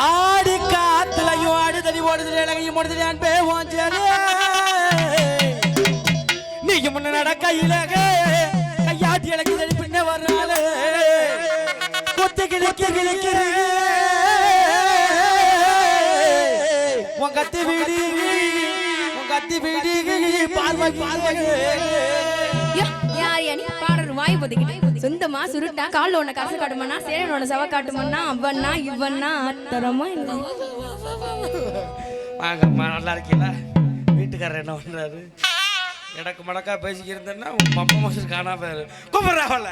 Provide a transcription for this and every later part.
ஆடு காத்துலையும் ஆடுதடி ஓடுதடி இலகையும் ஓடுதடி அன்பே வாஞ்சது நீயும் முன்ன நடக்கையில கையாட்டி இலக்குதடி பின்ன வர்றாளே. கொத்து கிழக்கு கிழக்கு உன் கத்தி வீடு உன் கத்தி வீடு பார்வை பார்வை சாரி அணி வாய் ஒதுக்கிட்டு. சொந்தமா சுருட்டா காலில் ஒன்று காசு காட்டுமண்ணா சேரன் ஒன்று சவ காட்டுமண்ணா அவன்னா இவன்னா தரமா இல்லை வாங்கம்மா நல்லா இருக்கீங்களா? வீட்டுக்காரர் என்ன பண்ணுறாரு எனக்கு மடக்கா பேசிக்கிருந்தேன்னா உன் பப்பா மசூர் காணாம கூப்பிட்றாவல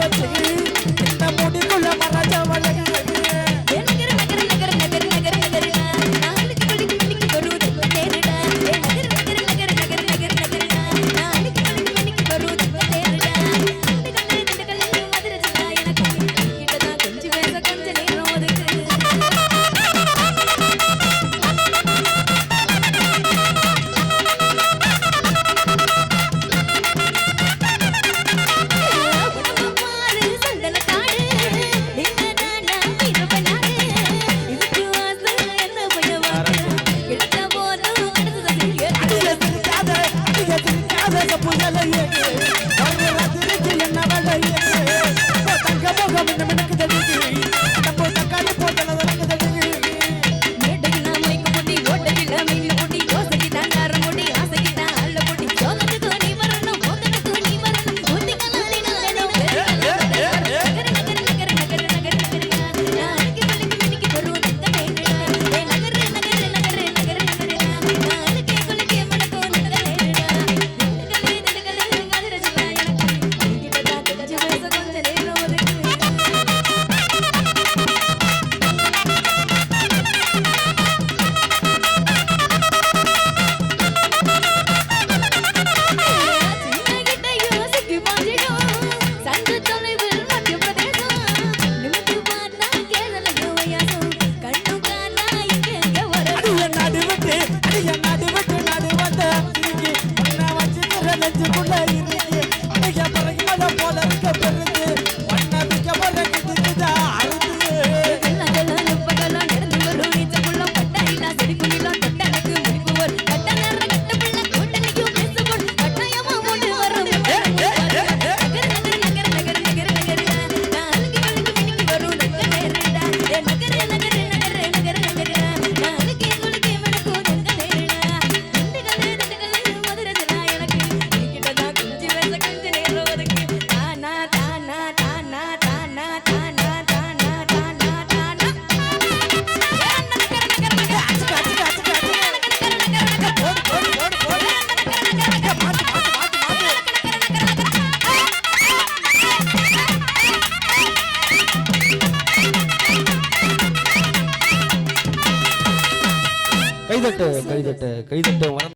வச்சு রাজ্য কোনায় கைதட்ட கைதட்ட கைதட்ட